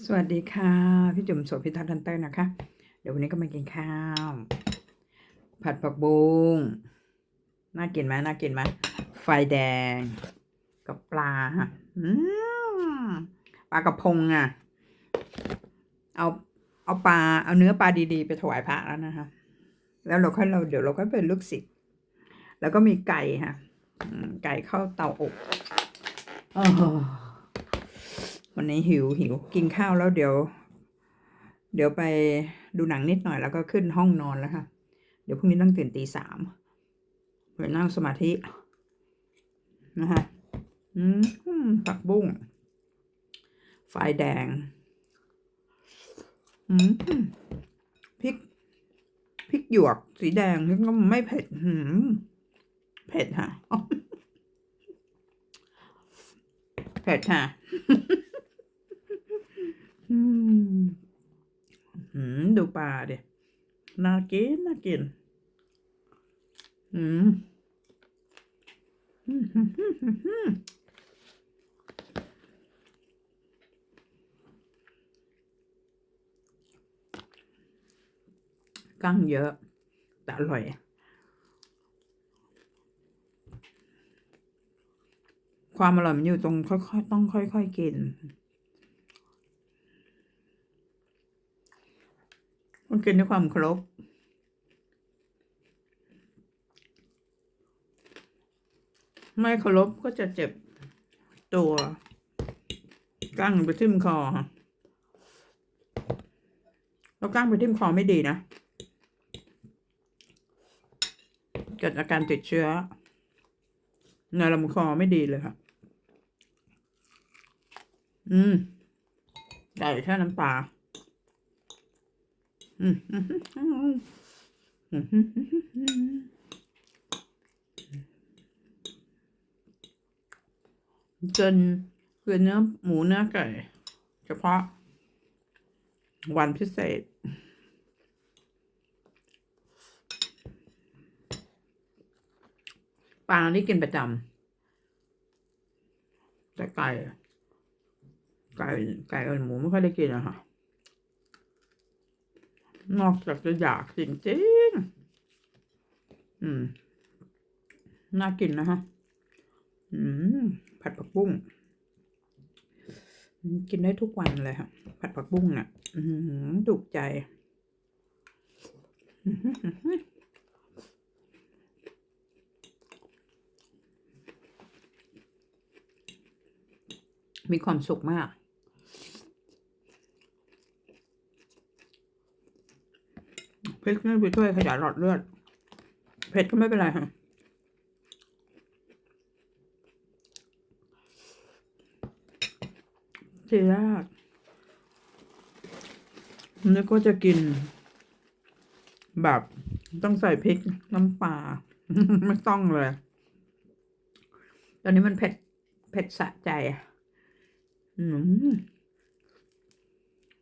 สวัสดีค่ะ พี่จุ๋มโสภิทัศน์ทันเตอร์นะคะ เดี๋ยววันนี้ก็มากินข้าว ผัดผักบุ้งน่ากินไหมน่ากินไหมไฟแดง กับปลาค่ะปลากระพงอะ เอาเอาปลาเอาเนื้อปลาดีๆ ไปถวายพระแล้วนะคะ แล้วเราค่อยเราเดี๋ยวเราก็เป็นลูกศิษย์แล้วก็มีไก่ค่ะไก่เข้าเตาอบอ วันนี้หิวหิวกินข้าวแล้วเดี๋ยว เดี๋ยวไปดูหนังนิดหน่อยแล้วก็ขึ้นห้องนอนแล้วค่ะ เดี๋ยวพรุ่งนี้ต้องตื่นตีสามไปนั่งสมาธินะคะอืมผักบุ้งไฟแดง อืมพริกพริกหยวกสีแดงก็ไม่เผ็ดหืมเผ็ดค่ะ เผ็ดค่ะ อืมอืมดูปลาดิน่ากินน่ากินอืมอืมอืมอืมอืมอืมกั้งเยอะ แต่อร่อยความอร่อยมันอยู่ตรงค่อยๆต้องค่อย ๆ กิน มัน กินด้วยความเครพไม่เคารพก็จะเจ็บตัวก้างไปทิ่มคอฮะแล้วก้างไปทิ่มคอไม่ดีนะ เกิดอาการติดเชื้อในลำคอไม่ดีเลยค่ะ อืมไก่แค่น้ำปลา อืมอืมอืมอืมอืมอืม จนคือเนื้อหมูเนื้อไก่ เฉพาะ วันพิเศษ ปลาที่กินประจำแต่ไก่ ไก่ไก่กับหมูไม่ค่อยได้กินอะค่ะ นอกจากจะอยากจริงๆ อืม น่ากินนะฮะ อืม ผัดผักบุ้ง กินได้ทุกวันเลยค่ะ ผัดผักบุ้งอะอืมถูกใจ มีความสุขมาก พริกนี่ไปช่วยขยายหลอดเลือด เผ็ดก็ไม่เป็นไรค่ะเจียากแล้วก็จะกิน แบบต้องใส่พริกน้ำปลาไม่ต้องเลย ตอนนี้มันเผ็ด เผ็ดสะใจอะอืม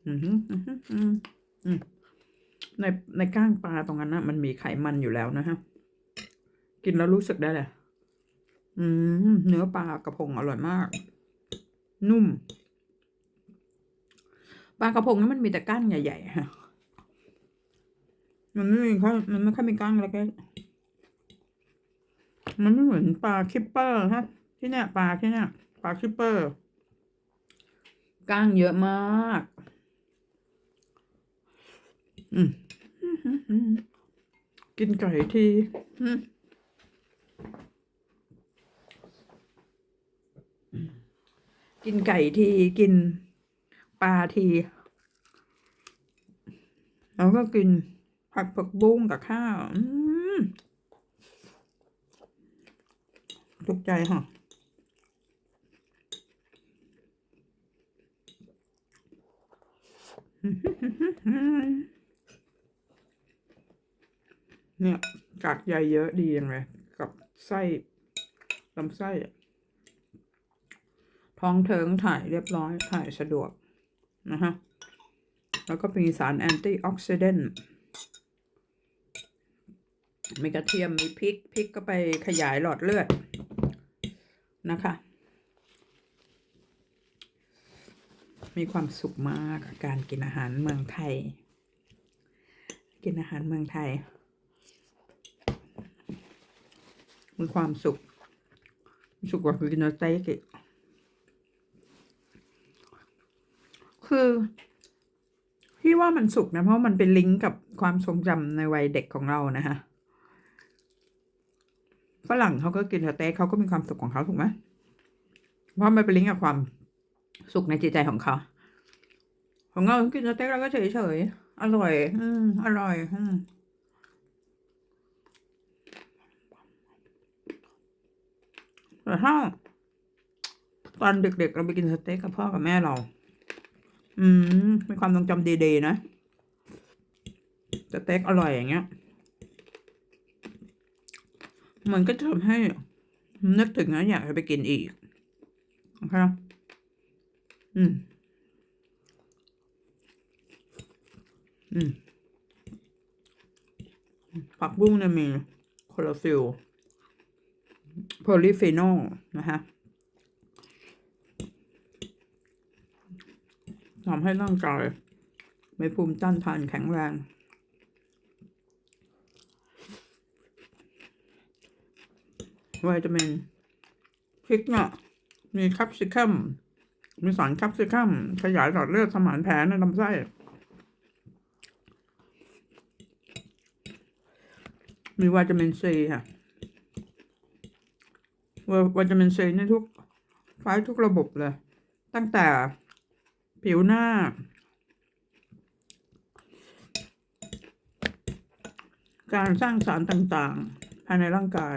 อืมอืมอืมอืมอืม ในในก้างปลาตรงนั้นนะมันมีไขมันอยู่แล้วนะฮะ กินแล้วรู้สึกได้เลยอืมเนื้อปลากระพงอร่อยมาก นุ่มปลากระพงนั้นมันมีแต่ก้างใหญ่ๆฮะมันไม่มีค่อยมันไม่ค่อยมีก้างเล็กๆมันไม่เหมือนปลาคิปเปอร์ฮะ ที่เนี่ยปลาที่เนี่ยปลาคิปเปอร์ก้างเยอะมาก อืม กินไก่ทีกินไก่ทีกินปลาที แล้วก็กินผักผักบุ้งกับข้าวอืมถูกใจค่ะ เนี่ยกากใยเยอะดียังไงกับไส้ลำไส้อะท้องเทิงถ่ายเรียบร้อยถ่ายสะดวกนะฮะแล้วก็มีสารแอนตี้ออกซิเดนต์มีกระเทียมมีพริกพริกก็ไปขยายหลอดเลือดนะคะ มีความสุขมากกับการกินอาหารเมืองไทย กินอาหารเมืองไทย มีความสุขสุขกว่ากินสเต็กอีกคือพี่ว่ามันสุขนะ เพราะมันเป็นลิงก์กับความทรงจำในวัยเด็กของเรานะฮะฝรั่งเขาก็กินสเต็กเขาก็มีความสุขของเขาถูกไหมเพราะมันเป็นลิงก์กับความสุขในจิตใจของเขาของเรากินสเต็กเราก็เฉยๆอร่อย อืมอร่อย อืม แต่ถ้าตอนเด็กๆเราไปกินสเต็กกับพ่อกับแม่เรา อืมมีความทรงจำดีๆนะสเต็กอร่อยอย่างเงี้ย มันก็จะทำให้นึกถึงนะอยากจะไปกินอีกนะคะอืม อืมผักบุ้งเนี่ยมีคลอรฟิล ลีฟีนอลนะคะทำให้ร่างกายมีภูมิต้านทานแข็งแรง วิตามินพริกเนี่ยมีแคปซิคัมมีสารแคปซิคัมขยายหลอดเลือดสมานแผลในลำไส้ มีวิตามินซีค่ะ วิตามินซีในทุกไฟทุกระบบเลย ตั้งแต่ผิวหน้า การสร้างสารต่างๆ ภายในร่างกาย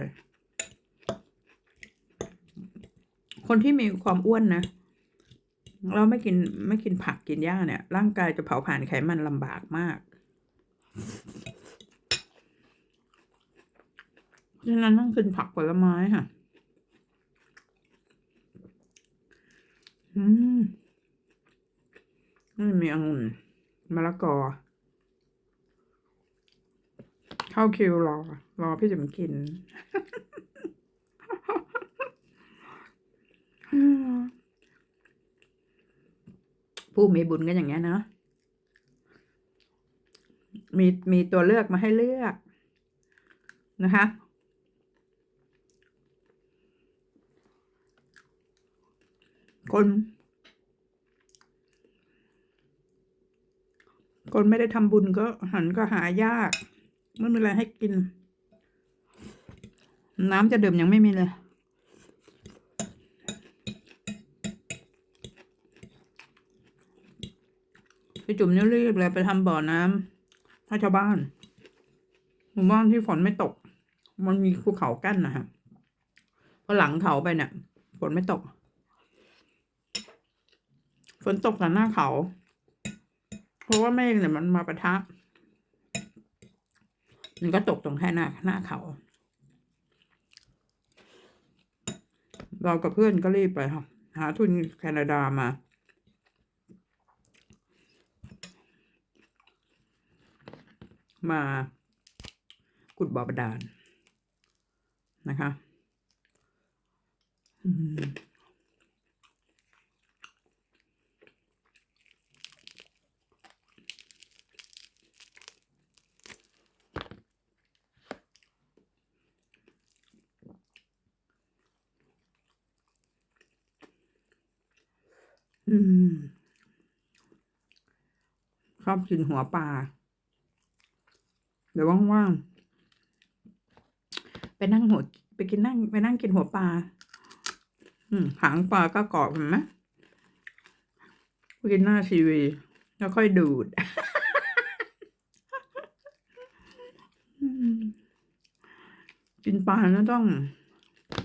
คนที่มีความอ้วนนะ เราไม่กินไม่กินผักกินหญ้าเนี่ย ร่างกายจะเผาผ่านไขมันลำบากมากฉะนั้นต้องกินผักผลไม้ค่ะ อืม นี่มีองุ่นมะละกอ เข้าคิวรอ รอพี่จะมกิน ผู้มีบุญกันอย่างเงี้ยเนาะมีมีตัวเลือกมาให้เลือกนะคะคน คนไม่ได้ทำบุญก็หันก็หายาก ไม่มีอะไรให้กิน น้ำจะดื่มยังไม่มีเลยพี่จุ๋มเนี่รีบเลยไปทำบ่อน้ำให้ชาวบ้านหมู่บ้านที่ฝนไม่ตก มันมีภูเขากั้นนะฮะพอหลังเขาไปเนี่ยฝนไม่ตก ฝนตกแต่หน้าเขา เพราะว่าเมฆเนี่ยมันมาประทะ มันก็ตกตรงแค่หน้าหน้าเขา เรากับเพื่อนก็รีบไปหาทุนแคนาดามา มากุดบ่อบาดาลนะคะอืม อืม ชอบกินหัวปลาเดี๋ยวว่างๆ ไปนั่งหัวไปกินนั่งไปนั่งกินหัวปลา อืม หางปลาก็กรอบเห็นไหมกินหน้าทีวี แล้วค่อยดูด กินปลานะต้อง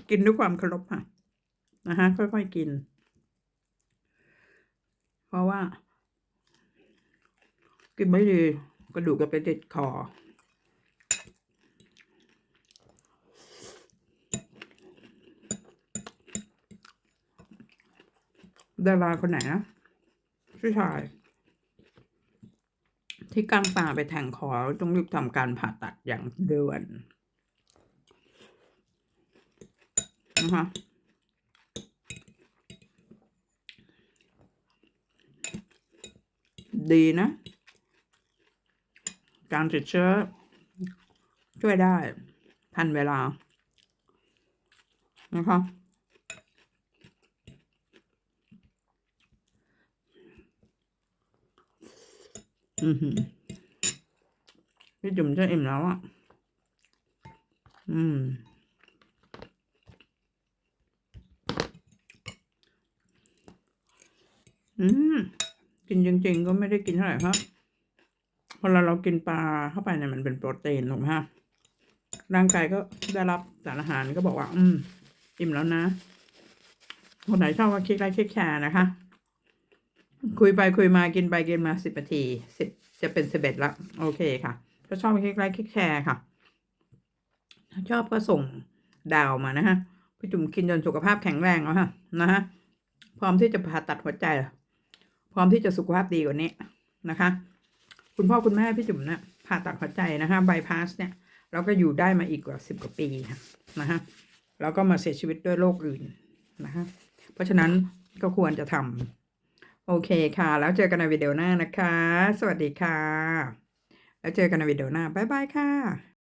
กินด้วยความเคารพค่ะ นะฮะ ค่อยๆกิน เพราะว่า กินไม่ดีกระดูกก็ไปติดคอดาราคนไหนนะผู้ชาย ที่กลางป่าไปแทงคอต้องรีบทำการผ่าตัดอย่างด่วนนะคะ ดีนะ การติดเชื้อ ช่วยได้ ทันเวลา นะคะอือหือพี่จุ๋มจะอิ่มแล้วอะ อืม อืม กินจริง ๆ ก็ไม่ได้กินเท่าไหร่ครับพอเราเรากินปลาเข้าไปเนี่ยมันเป็นโปรตีนถูกไหมฮะร่างกายก็ได้รับสารอาหารก็บอกว่า อืม อิ่มแล้วนะ คนไหนชอบก็คลิกไลค์คลิกแชร์นะคะ คุยไปคุยมากินไปกินมาสิบนาทีสิบจะเป็นสิบเอ็ดละโอเคค่ะ ถ้าชอบคลิกไลค์คลิกแชร์ค่ะ ถ้าชอบก็ส่งดาวมานะฮะพี่จุ๋มกินจนสุขภาพแข็งแรงแล้วฮะนะฮะพร้อมที่จะผ่าตัดหัวใจ พร้อมที่จะสุขภาพดีกว่านี้นะคะ คุณพ่อคุณแม่พี่จุ๋มเนี่ยผ่าตัดหัวใจนะคะบายพาสเนี่ยเราก็อยู่ได้มาอีกกว่าสิบกว่าปีนะฮะแล้วก็มาเสียชีวิตด้วยโรคอื่นนะคะเพราะฉะนั้นก็ควรจะทำโอเคค่ะ แล้วเจอกันในวิดีโอหน้านะคะ สวัสดีค่ะ แล้วเจอกันในวิดีโอหน้า บ๊ายบายค่ะ